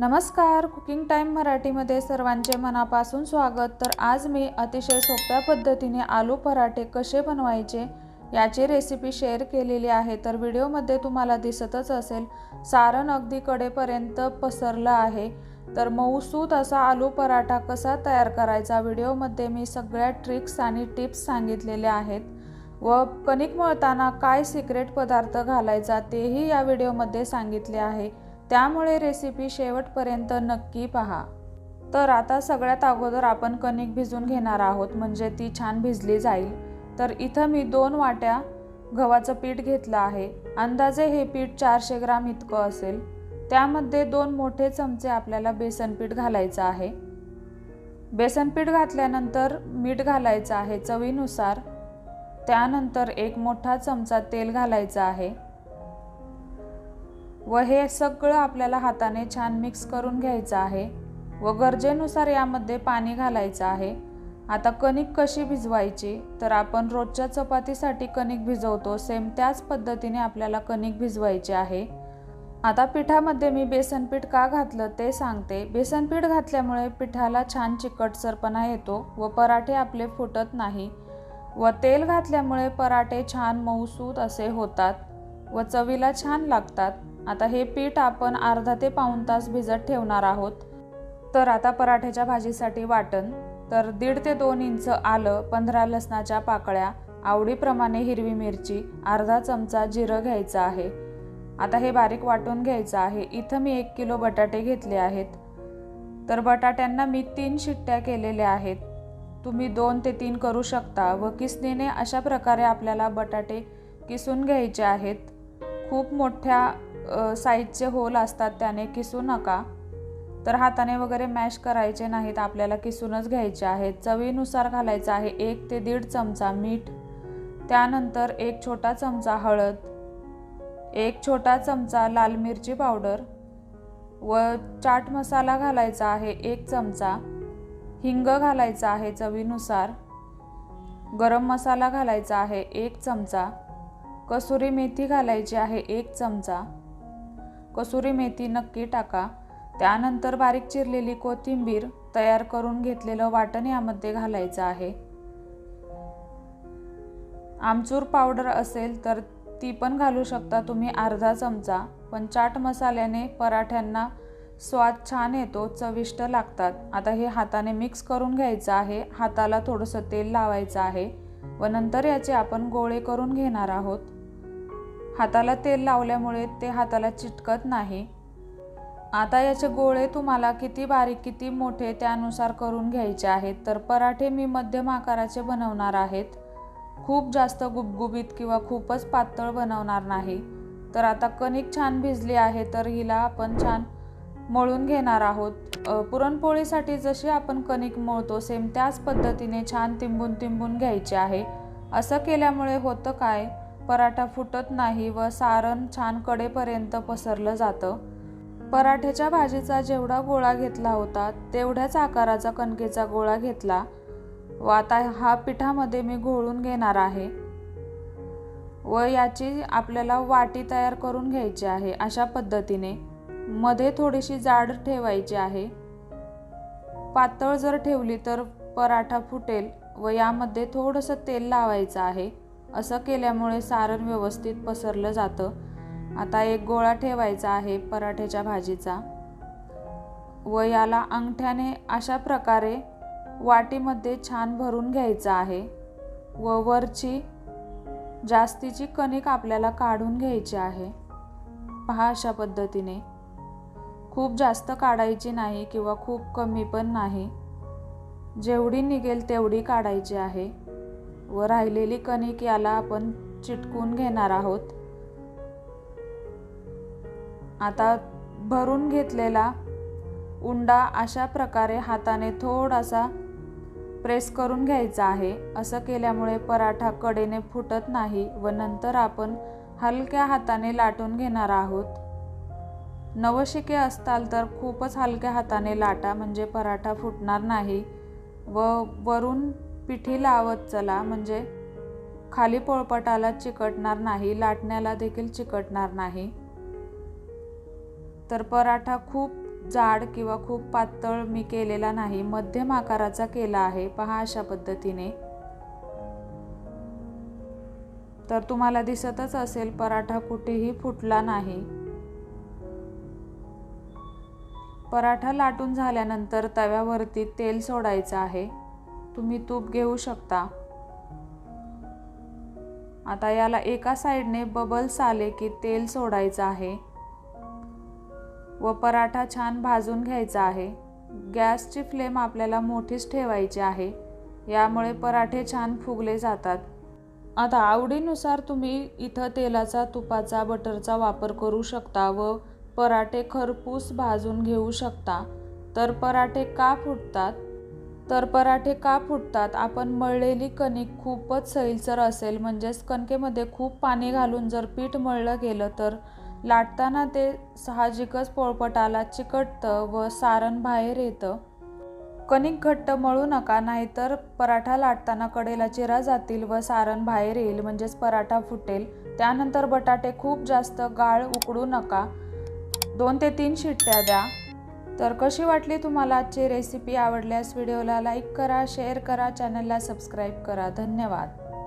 नमस्कार. Cooking time मराठीमध्ये सर्वांचे मनापासून स्वागत. तर आज मी अतिशय सोप्या पद्धतीने आलू पराठे कसे बनवायचे याची रेसिपी शेअर केलेली आहे. तर व्हिडिओमध्ये तुम्हाला दिसतच असेल सारण अगदी कडेपर्यंत पसरलं आहे. तर मऊसूत असा आलू पराठा कसा तयार करायचा व्हिडिओमध्ये मी सगळ्या ट्रिक्स आणि टिप्स सांगितलेल्या आहेत. व कणिक मळताना काय सिक्रेट पदार्थ घालायचा तेही या व्हिडिओमध्ये सांगितले आहे. त्यामुळे रेसिपी शेवटपर्यंत नक्की पहा. तर आता सगळ्यात अगोदर आपण कणिक भिजून घेणार आहोत म्हणजे ती छान भिजली जाईल. तर इथं मी दोन वाट्या गव्हाचं पीठ घेतलं आहे. अंदाजे हे पीठ चारशे ग्राम इतकं असेल. त्यामध्ये दोन मोठे चमचे आपल्याला बेसन पीठ घालायचं आहे. बेसन पीठ घातल्यानंतर मीठ घालायचं आहे चवीनुसार. त्यानंतर एक मोठा चमचा तेल घालायचं आहे. व हे सगळं आपल्याला हाताने छान मिक्स करून घ्यायचं आहे व गरजेनुसार यामध्ये पाणी घालायचं आहे. आता कणिक कशी भिजवायची? तर आपण रोजच्या चपातीसाठी कणिक भिजवतो. सेम त्याच पद्धतीने आपल्याला कणिक भिजवायची आहे. आता पिठामध्ये मी बेसनपीठ का घातलं ते सांगते. बेसनपीठ घातल्यामुळे पिठाला छान चिकटसरपणा येतो व पराठे आपले फुटत नाही. व तेल घातल्यामुळे पराठे छान मऊसूत असे होतात व चवीला छान लागतात. आता हे पीठ आपण अर्धा ते पाऊण तास भिजत ठेवणार आहोत. तर आता पराठ्याच्या भाजीसाठी वाटण. तर दीड ते दोन इंच आलं पंधरा लसणाच्या पाकळ्या आवडीप्रमाणे हिरवी मिरची अर्धा चमचा जिरं घ्यायचं आहे. आता हे बारीक वाटून घ्यायचं आहे. इथं मी एक किलो बटाटे घेतले आहेत. तर बटाट्यांना मी तीन शिट्ट्या केलेल्या आहेत. तुम्ही दोन ते तीन करू शकता व किसणीने अशा प्रकारे आपल्याला बटाटे किसून घ्यायचे आहेत. खूप मोठ्या साईजचे होल असतात त्याने किसू नका. तर हाताने वगैरे मॅश करायचे नाहीत आपल्याला किसूनच घ्यायचे आहेत. चवीनुसार घालायचं आहे एक ते दीड चमचा मीठ त्यानंतर एक छोटा चमचा हळद एक छोटा चमचा लाल मिरची पावडर व चाट मसाला घालायचा आहे एक चमचा हिंग घालायचा आहे चवीनुसार गरम मसाला घालायचा आहे एक चमचा कसुरी मेथी घालायची आहे एक चमचा कसुरी मेथी नक्की टाका. त्यानंतर बारीक चिरलेली कोथिंबीर तयार करून घेतलेलं वाटण यामध्ये घालायचं आहे. आमचूर पावडर असेल तर ती पण घालू शकता तुम्ही अर्धा चमचा पण चाट मसाल्याने पराठ्यांना स्वाद छान येतो चविष्ट लागतात. आता हे हाताने मिक्स करून घ्यायचं आहे. हाताला थोडंसं तेल लावायचं आहे व नंतर याचे आपण गोळे करून घेणार आहोत. हाताला तेल लावल्यामुळे ते हाताला चिटकत नाही. आता याचे गोळे तुम्हाला किती बारीक किती मोठे त्यानुसार करून घ्यायचे आहेत तर पराठे मी मध्यम आकाराचे बनवणार आहेत. खूप जास्त गुबगुबीत किंवा खूपच पातळ बनवणार नाही. तर आता कणिक छान भिजली आहे तर हिला आपण छान मळून घेणार आहोत. पुरणपोळीसाठी जशी आपण कणिक मळतो सेम त्याच पद्धतीने छान तिंबून तिंबून घ्यायचे आहे. असं केल्यामुळे होतं काय? पराठा फुटत नाही व सारण छान कडेपर्यंत पसरलं जातं. पराठ्याच्या भाजीचा जेवढा गोळा घेतला होता तेवढ्याच आकाराचा कणकेचा गोळा घेतला. व आता हा पिठामध्ये मी घोळून घेणार आहे. व याची आपल्याला वाटी तयार करून घ्यायची आहे अशा पद्धतीने. मध्ये थोडीशी जाड ठेवायची आहे. पातळ जर ठेवली तर पराठा फुटेल व यामध्ये थोडंसं तेल लावायचं आहे. असं केल्यामुळे सारण व्यवस्थित पसरलं जातं. आता एक गोळा ठेवायचा आहे पराठ्याच्या भाजीचा. व याला अंगठ्याने अशा प्रकारे वाटीमध्ये छान भरून घ्यायचं आहे. व वरची जास्तीची कणिक आपल्याला काढून घ्यायची आहे. पहा अशा पद्धतीने. खूप जास्त काढायची नाही किंवा खूप कमी पण नाही. जेवढी निघेल तेवढी काढायची आहे. व राहिलेली कणिक याला आपण चिटकून घेणार आहोत. आता भरून घेतलेला उंडा अशा प्रकारे हाताने थोडासा प्रेस करून घ्यायचा आहे. असं केल्यामुळे पराठा कडेने फुटत नाही व नंतर आपण हलक्या हाताने लाटून घेणार आहोत. नवशिके असताल तर खूपच हलक्या हाताने लाटा म्हणजे पराठा फुटणार नाही व वरून पिठी लावत चला म्हणजे खाली पोळपटाला चिकटणार नाही लाटण्याला देखील चिकटणार नाही. तर पराठा खूप जाड किंवा खूप पातळ मी केलेला नाही मध्यम आकाराचा केला आहे पहा अशा पद्धतीने. तर तुम्हाला दिसतच असेल पराठा कुठेही फुटला नाही. पराठा लाटून झाल्यानंतर तव्यावरती तेल सोडायचं आहे. तुम्ही तूप घेऊ शकता. आता याला एका साईडने बबल्स आले की तेल सोडायचं आहे. व पराठा छान भाजून घ्यायचा आहे. गॅसची फ्लेम आपल्याला मोठीच ठेवायची आहे. यामुळे पराठे छान फुगले जातात. आता आवडीनुसार तुम्ही इथं तेलाचा तुपाचा बटरचा वापर करू शकता व पराठे खरपूस भाजून घेऊ शकता. तर पराठे का फुटतात? तर पराठे का फुटतात? आपण मळलेली कणिक खूपच सैलसर असेल म्हणजेच कणकेमध्ये खूप पाणी घालून जर पीठ मळलं गेलं तर? लाटताना ते साहजिकच पोळपटाला चिकटतं व सारण बाहेर येतं. कणिक घट्ट मळू नका नाहीतर पराठा लाटताना कडेला चिरा जातील व सारण बाहेर येईल म्हणजेच पराठा फुटेल. त्यानंतर बटाटे खूप जास्त गाळ उकडू नका. दोन ते तीन शिट्ट्या द्या. तर कशी वाटली तुम्हाला आजची रेसिपी आवडल्यास व्हिडिओला लाईक करा शेअर करा चॅनलला सबस्क्राईब करा. धन्यवाद.